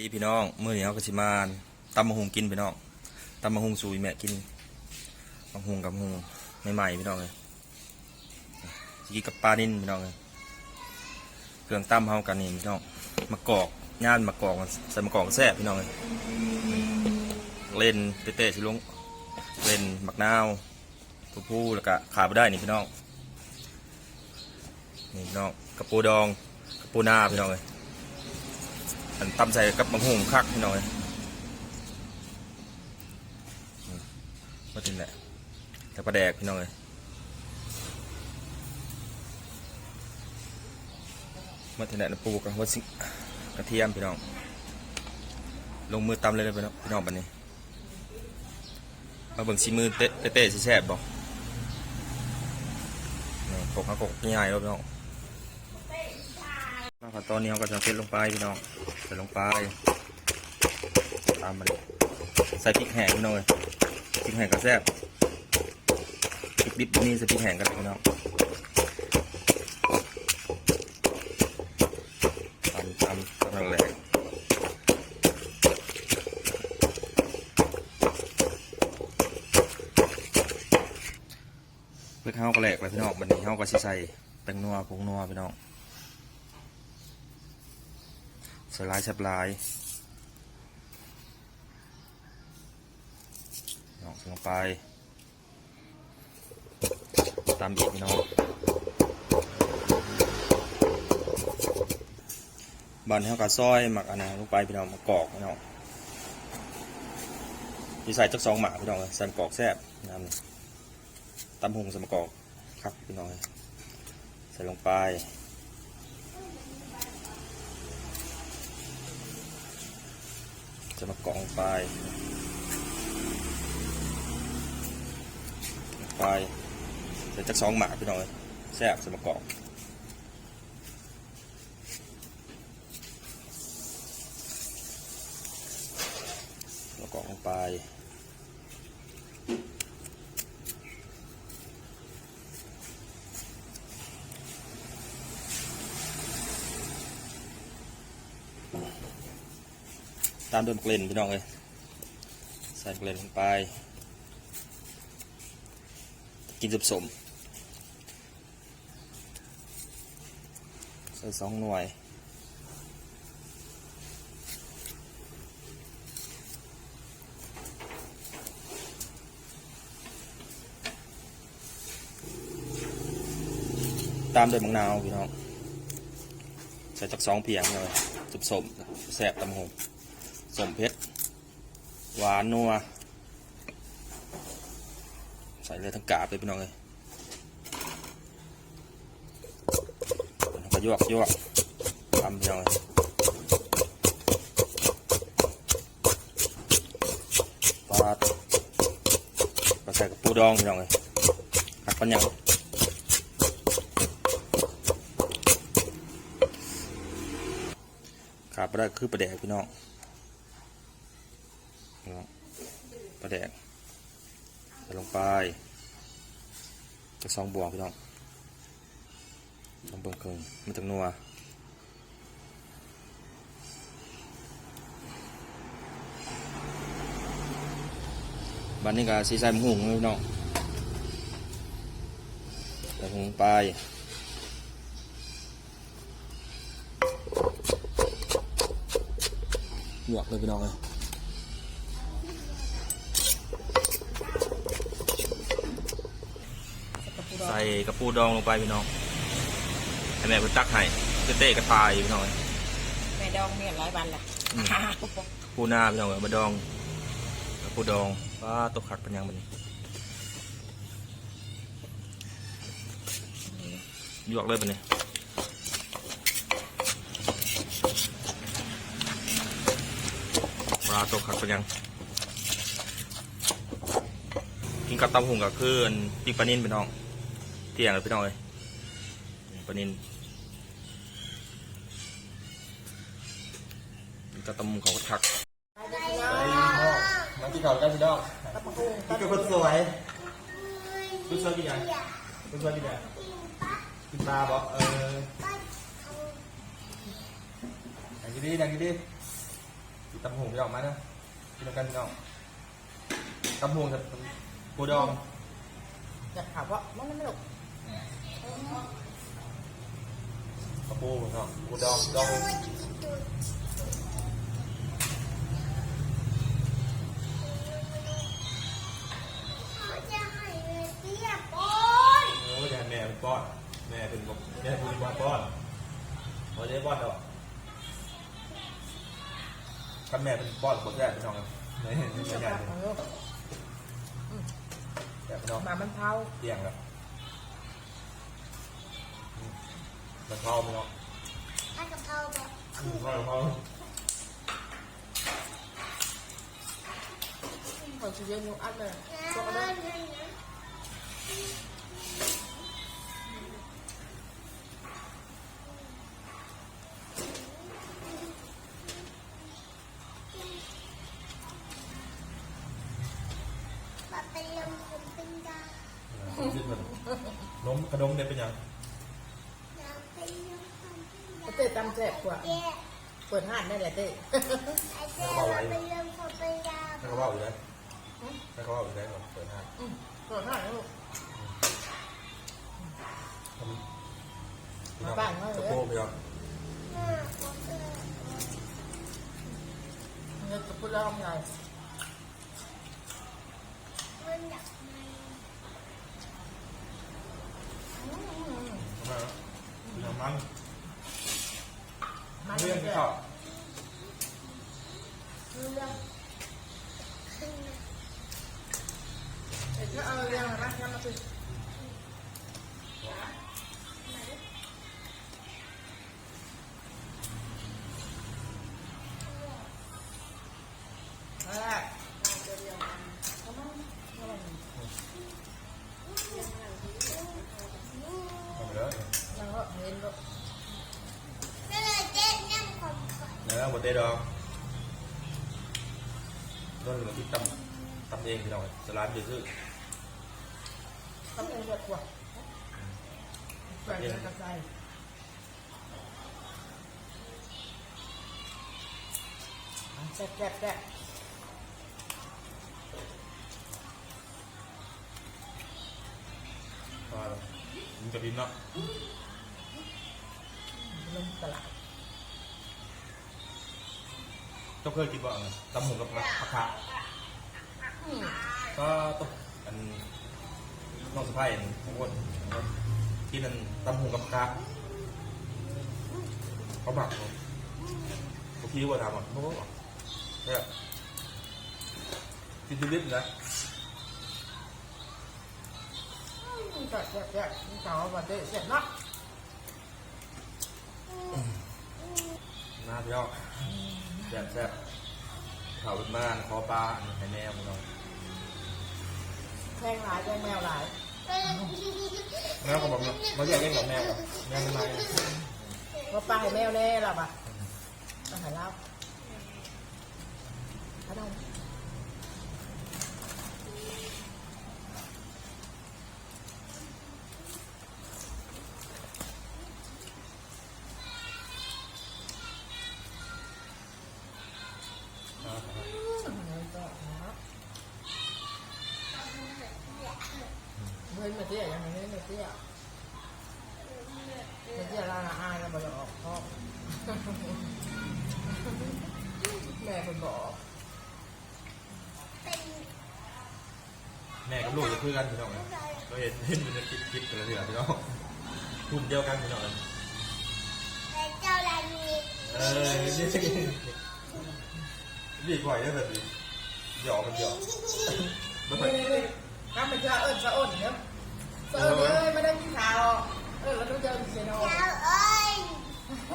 พี่พี่น้องมื้อนี้เขาก็สิมาตำมะฮุงกินพี่น้องตำมะฮุงสู่อีแม่กินมะฮุงกับมะฮุงใหม่ๆพี่น้องเลยสิกินกับปลานิ่นพี่น้องเลยเครื่องตำเฮากันนี่พี่น้องมะกอกย่านมะกอกใส่มะกอกแซ่บพี่น้องเลยเล่นเตะๆสิลุงเล่นมะนาวผู้ผู้แล้วก็ขาบได้นี่พี่น้องนี่พี่น้องกระปูดองกระปูนาพี่น้องเลย อันตำใส่กับมะฮุงคักพี่น้อยมาถึงแหละแต่ปลาแดกพี่น้อยมาถึงแหละน้ำปูกับหัวซิกระเทียมพี่น้อง ลงมือตำเลยเลยพี่น้องพี่น้องบันนี้มาเบิ่งซีมือเตะเตะแซ่บบอกนี่กบเขากบง่ายแล้วพี่น้องมาขั้นตอนนี้เราก็จะเทลงไปพี่น้อง ใส่ลงไปตามมาเลยใส่พริกแห้งพี่อยพริกแห้งก็แซ่บพริกดิบนี่ใส่พริกแห้งกันพี่น้องตามตามตามนั่นแหละเพื่อข้าวก็แหลกเลยพี่น้องบันนี้ข้าวก็ใส่แป้งนัวผงนัวพี่น้อง ใส่ลายแซบลายน้องส่ลงไป ตามอีกพี่น้องบันให้เขากับซอยหมักอันนั้นลงไปพี่น้องมากรอกพี่น้องที่ใส่จักสองหมาพี่น้องใส่มะกอกแซ่บน้ำตำหงใส่มะกอกครับพี่น้องใส่ลงไป จะมากรองไฟไปเดี๋ยวจะสองหมาพี่น้องเลยแซ่บจะมากรองมากรองลงไป ตามด้วยเกลนพี่น้องเลยใส่เกลนลงไป กินสมใส่สองหน่วยตามด้วยมะนาวพี่น้องใส่จักสองเพียงเลยสมแสบตำหง สมเพชรหวานนัว ใส่เลยทั้งกาบเลยพี่น้องเลยก็ยวกยวกทำพี่น้องเลยปาปลาใส่กับปูดองพี่น้องเลยหักปันยังขาดไปได้คือปลาแดกพี่น้อง ปลาแดกใส่ลงไปจะสองบวงพี่น้องสองบวงครึ่งมันจะนัวบันนี้ก็สีใส่หมูหุงพี่น้องใส่หมูหุงไปหยวกเลยพี่น้องเลย ใส่ กระปูดองลงไปพี่น้องให้แม่ไปตักให้เต้ๆกระตายพี่น้อง แม่ดองเนี่ยร้อยวันละอืม ปูนาพี่น้องเอามาดองกระปูดองว้าตกขัดเป็นยังมันหยวกเลยเป็นนี่ปลาตกขัดเป็นยัง กินกับตำหุงกับคืออันปิ้งปลานิ่นพี่น้อง เที่ยงเลยพี่น้องเลยปลานิ่นกินกับตำหุงเขาก็ทักมากินข้าวกันพี่น้องนี่คือคนสวยคุณสวยกินยังคุณสวยกินยังกินปลาบอกเออดังกินดีดังกินดีตำหงพี่น้องมานะกินกันพี่น้องตำหงกับปูดองอยากถามว่ามันไม่หรอ กระปูพี่น้องปูดองดองจะให้เงินเตี้ยปอนเออจะให้แม่เป็นป้อน แม่เป็นบอกแม่เป็นป้อนป้อนเราจะได้ป้อนดอกถ้าแม่เป็นป้อนปวดแย่พี่น้องเลยไม่เห็นไม่ใหญ่เลยแย่พี่น้องมามันเท้าเตียงแล้วอืม มันเผาพี่น้องถ้ากะเพราแบบอืมเผาเผาเขาจะเรียนรู้อันเลยน้พวกำนั้มันนนะมาเป็นลมผมเป็นดาวขึ้นมันล้มกระดมเนี่ยเป็นยัง น้ำเป็นลมผม เป็นดาวเต้ตำแซ่บกว่าแย่เปิดห้านได้แหละเต้ ไอ้เจ้ามาเป็นลมผมเป็นดาวให้เขาว่าอยู่ได้ให้เขาว่าอยู่ได้ก่อนเปิดห้างอืมเปิดห้านแล้วลูก เรื่อง เย ที่ อะ เขา เรื่อง ขึ้นมา เดี๋ยวเอาเรื่องอะไรมามาสิเอาละเอาเดี๋ยวๆเอามาเอามา ทำไปแล้ว แล้วก็เห็นลูก ผมก่อนเนื้อบดเตดองนั่นเหลือที่ตำตำเองพี่น้องสลัดเยอะขึ้นทำเองเยอะกว่าแบ่งกันกระจายแซ่บแซ่บแซ่บมาแล้วมันจะบินเนาะลงตลาด เจ้าเคยกินบ่อนตำหมูกับผักผักขาอืมก็ต้องอันน้องสะพ้ายทุกคนกินอันตำหมูกับผักขาเขาหมักผมผมคิดว่าทำอะโอ้โหเนี่ยกินดิบๆนะแซ่บแซ่บแซ่บนี่เขาว่าเด็ดเสร็จเนาะน่าเที่ยว แซ่บแซ่บข่าวเป็นบ้านคอปลาไข่แมวของเราแพงหลายแพงแมวหลายแมวก็บอกเนี่ยเขาอยากเล่นกับแมวอะแมวทำไมว่าปลาให้แมวแน่ล่ะป่ะต้องหาเล่า แม่กับลูกจะคุยกันพี่น้องเลยเราเห็นเห็นอยู่ในคลิปคลิปกันแล้วทีละพี่น้องกลุ่มเดียวกันพี่น้องเลยแต่เจ้าลานีเออนี่ดีกว่าเยอะแบบนี้หยอกมันหยอกไม่ค่อยนี่นี่ถ้ามันจะเอิญสะอ้นเนี่ยสะอ้นเลยไม่ได้กินข้าวเออแล้วต้องเจอเซโนเจ้าเอ้ย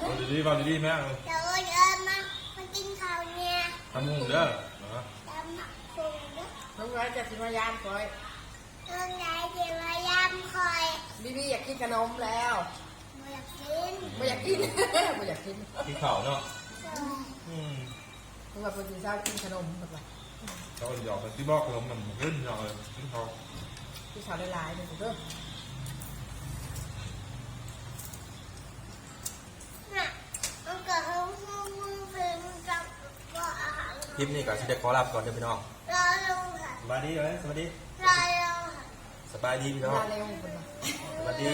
เอาดีๆฟังดีๆแม่เอาเจ้าเอ้ยเอ้ยมามากินข้าวเนี่ยทำมุงเด้อนะ น้องร้อยจะกินมายามคอยตรงไหนเดี๋ยวมายำคอยบีบีอยากกินขนมแล้วไม่อยากกินไม่อยากกินไม่อยากกินกินข้าวเนาะอืมเพราะว่าคนจีนชอบกินขนมแบบว่าเราหยอกกันที่บอกเรามันขึ้นหยอกเลยกินข้าวที่ชาวได้หลายเลยเด้อน่ะมันเกิดห้องห้องห้องเป็นมันกับก็อาหคลิปนี้ก็สิได้ขอลาไปก่อนเด้อพี่น้องรอลงค่ะส บายดีไหมสวัสดี ลายเรา สบายดีพี่น้อง สวัสดี